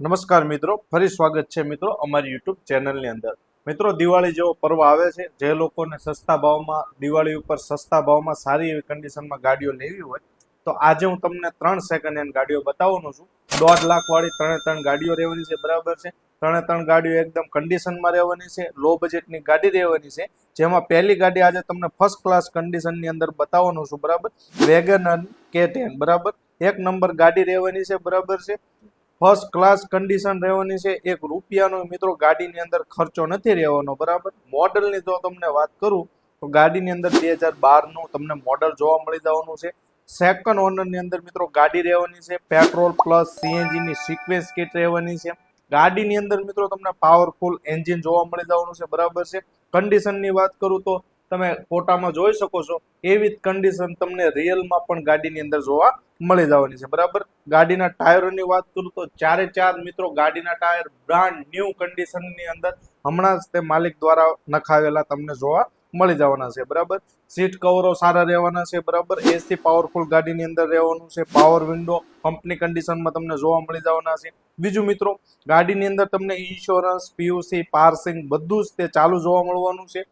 નમસ્કાર મિત્રો, ફરી સ્વાગત છે મિત્રો અમારી યુટ્યુબ ચેનલની અંદર. મિત્રો, દિવાળી જેવો પર્વ આવે છે, જે લોકોને સસ્તા ભાવમાં, દિવાળી ઉપર સસ્તા ભાવમાં સારી એવી કન્ડિશનમાં ગાડીઓ લેવી હોય, તો આજે હું તમને ત્રણ સેકન્ડ હેન્ડ ગાડીઓ બતાવવાનો છું. દોઢ લાખવાળી ત્રણે ત્રણ ગાડીઓ રહેવાની છે, બરાબર છે? ત્રણે ત્રણ ગાડીઓ એકદમ કન્ડિશનમાં રહેવાની છે લો બજેટની ગાડી રહેવાની છે, જેમાં પહેલી ગાડી આજે તમને ફર્સ્ટ ક્લાસ કન્ડિશનની અંદર બતાવવાનો છું, બરાબર? વેગન કે ટેન બરાબર? એક નંબર ગાડી રહેવાની છે, બરાબર છે? ફર્સ્ટ ક્લાસ કન્ડિશન રહેવાની છે. એક રૂપિયાનો મિત્રો ગાડીની અંદર ખર્ચો નથી રહેવાનો, બરાબર? મોડલની જો તમને વાત કરું, તો ગાડીની અંદર બે હજાર બારનું તમને મોડલ જોવા મળી જવાનું છે. સેકન્ડ ઓનરની અંદર મિત્રો ગાડી રહેવાની છે. પેટ્રોલ પ્લસ સીએનજીની સિક્વેન્સ કિટ રહેવાની છે. ગાડીની અંદર મિત્રો તમને પાવરફુલ એન્જિન જોવા મળી જવાનું છે. બરાબર છે? કન્ડિશનની વાત કરું તો તમે ફોટામાં જોઈ શકો છો, એવી કન્ડિશન તમને રિયલમાં પણ ગાડીની અંદર જોવા મળી જવાની છે. બરાબર? ગાડીના ટાયરોની વાત કરું તો ચારે ચાર મિત્રો ગાડીના ટાયર બ્રાન્ડ ન્યૂ કન્ડિશનની અંદર હમણાં જ તે માલિક દ્વારા નખાવેલા તમને જોવા મળી જવાના છે. બરાબર? સીટ કવરો સારા રહેવાના છે, બરાબર? એસી પાવરફુલ ગાડીની અંદર રહેવાનું છે પાવર વિન્ડો કંપની કન્ડિશનમાં તમને જોવા મળી જવાના છે. બીજું મિત્રો, ગાડીની અંદર તમને ઇન્સ્યોરન્સ પીયુસી પાર્સિંગ બધું જ તે ચાલુ જોવા મળવાનું છે.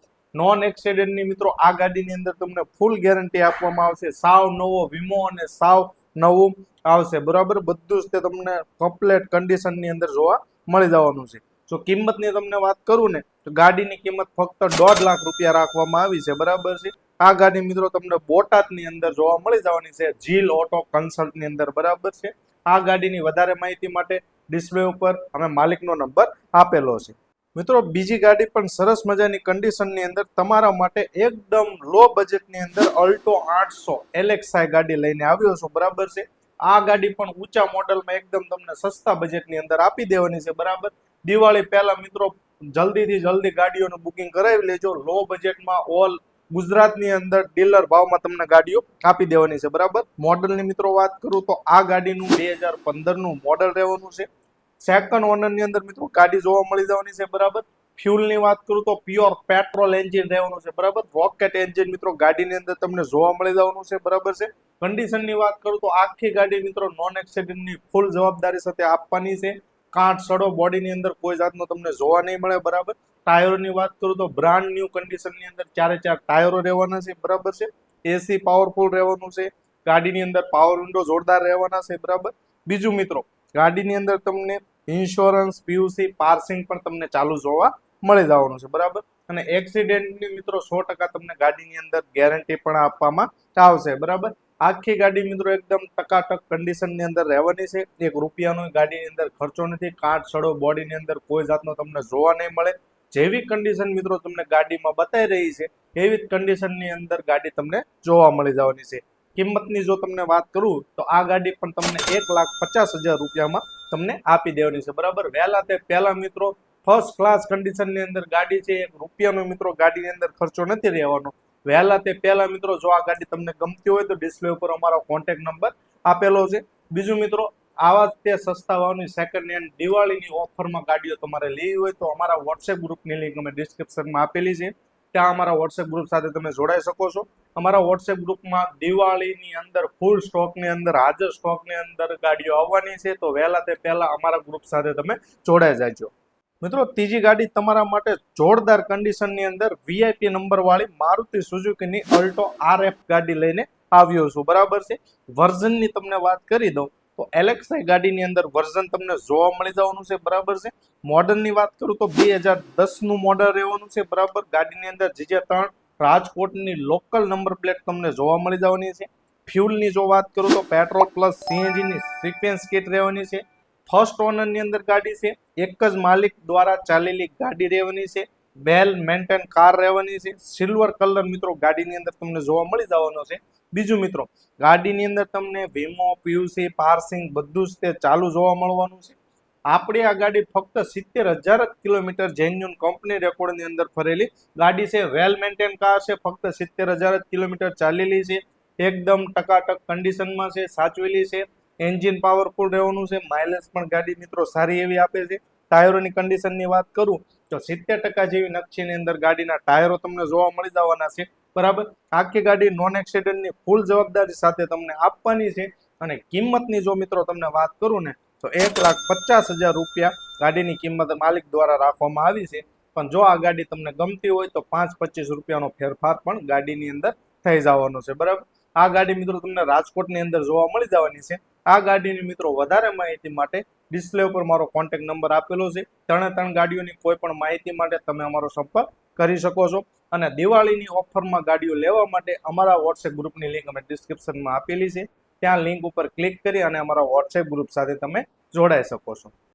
નોન એક્સિડન્ટની મિત્રો, આ ગાડીની અંદર તમને ફૂલ ગેરંટી આપવામાં આવશે. સાવ નવો વીમો અને સાવ નવું આવશે. બરાબર? બધું જ તે તમને કમ્પ્લેટ કન્ડિશનની અંદર જોવા મળી જવાનું છે. જો કિંમતની તમને વાત કરું ને, તો ગાડીની કિંમત ફક્ત દોઢ લાખ રૂપિયા રાખવામાં આવી છે. બરાબર છે? આ ગાડી મિત્રો તમને બોટાદની અંદર જોવા મળી જવાની છે. જીલ ઓટો કન્સલ્ટની અંદર. બરાબર છે? આ ગાડીની વધારે માહિતી માટે ડિસ્પ્લે ઉપર અમે માલિકનો નંબર આપેલો છે. મિત્રો, બીજી ગાડી પણ સરસ મજાની કન્ડિશનની અંદર તમારા માટે એકદમ લો બજેટની અંદર અલ્ટો આઠસો એલેક્સાઈ ગાડી લઈને આવ્યો છું. બરાબર છે? આ ગાડી પણ ઊંચા મોડલમાં એકદમ તમને સસ્તા બજેટની અંદર આપી દેવાની છે. બરાબર? દિવાળી પહેલા મિત્રો, જલ્દીથી જલ્દી ગાડીઓનું બુકિંગ કરાવી લેજો. લો બજેટમાં ઓલ ગુજરાતની અંદર ડીલર ભાવમાં તમને ગાડીઓ આપી દેવાની છે. બરાબર? મોડલની મિત્રો વાત કરું તો આ ગાડીનું બે હજાર પંદરનું મોડલ રહેવાનું છે. સેકન્ડ ઓનરની અંદર મિત્રો ગાડી જોવા મળી જવાની છે બરાબર. ફ્યુલની વાત કરું તો પ્યોર પેટ્રોલ એન્જિન રહેવાનું છે બરાબર. રોકેટ એન્જિન મિત્રો ગાડીની અંદર તમને જોવા મળી જવાનું છે બરાબર છે. કન્ડિશનની વાત કરું તો આખી ગાડી મિત્રો નોન એક્સિડન્ટની ફૂલ જવાબદારી સાથે આપવાની છે. કાટ સડો બોડીની અંદર કોઈ જાતનો તમને જોવા નહીં મળે બરાબર. ટાયરોની વાત કરું તો બ્રાન્ડ ન્યૂ કન્ડિશનની અંદર ચારે ચાર ટાયરો રહેવાના છે બરાબર છે. એસી પાવરફુલ રહેવાનું છે. ગાડીની અંદર પાવર વિન્ડો જોરદાર રહેવાના છે બરાબર. બીજું મિત્રો ગાડીની અંદર તમને ઇન્સ્યોરન્સ પીયુસી પાર્સિંગ પણ તમને ચાલુ જોવા મળી જવાનું છે, બરાબર? અને એક્સિડેન્ટની મિત્રો સો ટકા તમને ગાડીની અંદર ગેરંટી પણ આપવામાં આવશે, બરાબર? આખી ગાડી મિત્રો એકદમ ટકાટક કન્ડિશનની અંદર રહેવાની છે, એક રૂપિયાનો ગાડીની અંદર ખર્ચો નથી કાટ સડો, બોડીની અંદર કોઈ જાતનો તમને જોવા નહીં મળે. જેવી કન્ડિશન મિત્રો તમને ગાડીમાં બતાવી રહી છે, એવી જ કન્ડિશનની અંદર ગાડી તમને જોવા મળી જવાની છે. કિંમતની જો તમને વાત કરું, તો આ ગાડી પણ તમને એક લાખ પચાસ હજાર રૂપિયામાં તમને આપી દેવાની છે. બરાબર? વહેલા તે પહેલા મિત્રો ફર્સ્ટ ક્લાસ કન્ડિશનની અંદર ગાડી છે, એક રૂપિયાનો મિત્રો ગાડીની અંદર ખર્ચો નથી રહેવાનો. વહેલા તે પહેલા મિત્રો, જો આ ગાડી તમને ગમતી હોય તો ડિસ્પ્લે ઉપર અમારો કોન્ટેક્ટ નંબર આપેલો છે. બીજું મિત્રો, આવા તે સસ્તા ભાવની સેકન્ડ હેન્ડ દિવાળીની ઓફરમાં ગાડીઓ તમારે લેવી હોય તો અમારા વોટ્સએપ ગ્રુપની લિંક અમે ડિસ્ક્રિપ્શનમાં આપેલી છે. ત્યાં અમારા વોટ્સએપ ગ્રુપ સાથે તમે જોડાઈ શકો છો. અમારા વોટ્સએપ ગ્રુપમાં દિવાળીની અંદર ફૂલ સ્ટોકની અંદર, હાજર સ્ટોકની અંદર ગાડીઓ આવવાની છે, તો વહેલા તે પહેલા અમારા ગ્રુપ સાથે તમે જોડાઈ જાજો. મિત્રો, ત્રીજી ગાડી તમારા માટે જોરદાર કન્ડિશનની અંદર વીઆઈપી નંબર વાળી મારુતિ સુઝુકીની અલ્ટો આરએફ ગાડી લઈને આવ્યો છું. બરાબર છે? વર્ઝનની તમને વાત કરી દઉં. તો એલેક્સાઈ ગાડીની અંદર વર્ઝન તમને જોવા મળી જવાનું છે, બરાબર છે? મોડલની વાત કરું તો બે હજાર દસનું મોડલ રહેવાનું છે, બરાબર? ગાડીની અંદર જે ત્રણ રાજકોટની લોકલ નંબર પ્લેટ તમને જોવા મળી જવાની છે. ફ્યુલની જો વાત કરું તો પેટ્રોલ પ્લસ સીએનજીની સિક્વેન્સ કિટ રહેવાની છે. ફર્સ્ટ ઓનરની અંદર ગાડી છે. એક જ માલિક દ્વારા ચાલેલી ગાડી રહેવાની છે. વેલ મેન્ટેન કાર રહેવાની છે. સિલ્વર કલર મિત્રો, ગાડીની અંદર તમને જોવા મળી જવાનો છે. બીજું મિત્રો, ગાડીની અંદર તમને વીમો પીયુસી પાર્સિંગ બધું જ તે ચાલુ જોવા મળવાનું છે. આપણી આ ગાડી ફક્ત સિત્તેર હજાર જ કિલોમીટર જેન્યુન કંપની રેકોર્ડની અંદર ફરેલી. ગાડી છે વેલ મેન્ટેન કાર છે, ફક્ત સિત્તેર હજાર જ કિલોમીટર ચાલેલી છે. એકદમ ટકાટક કન્ડિશનમાં છે, સાચવેલી છે. એન્જિન પાવરફુલ રહેવાનું છે. માઇલેજ પણ ગાડી મિત્રો સારી એવી આપે છે. ટાયરોની કન્ડિશનની વાત કરું તો સિત્તેર ટકા જેવી નકશીની અંદર ગાડીના ટાયરો તમને જોવા મળી જવાના છે. બરાબર? આખી ગાડી નોન એક્સિડન્ટની ફૂલ જવાબદારી સાથે તમને આપવાની છે અને કિંમતની જો મિત્રો તમને વાત કરું ને, તો એક લાખ પચાસ હજાર રૂપિયા ગાડીની કિંમત માલિક દ્વારા રાખવામાં આવી છે. પણ જો આ ગાડી તમને ગમતી હોય તો પાંચ પચીસ રૂપિયાનો ફેરફાર પણ ગાડીની અંદર થઈ જવાનો છે. બરાબર? આ ગાડી મિત્રો તમને રાજકોટની અંદર જોવા મળી જવાની છે. આ ગાડીની મિત્રો વધારે માહિતી માટે ડિસ્પ્લે ઉપર મારો કોન્ટેક્ટ નંબર આપેલો છે. ત્રણે ત્રણ ગાડીઓની કોઈ પણ માહિતી માટે તમે અમારો સંપર્ક કરી શકો છો. અને દિવાળીની ઓફરમાં ગાડીઓ લેવા માટે અમારા વોટ્સએપ ગ્રુપની લિંક અમે ડિસ્ક્રિપ્શનમાં આપેલી છે. ત્યાં લિંક ઉપર ક્લિક કરી અને અમારા વોટ્સએપ ગ્રુપ સાથે તમે જોડાઈ શકો છો.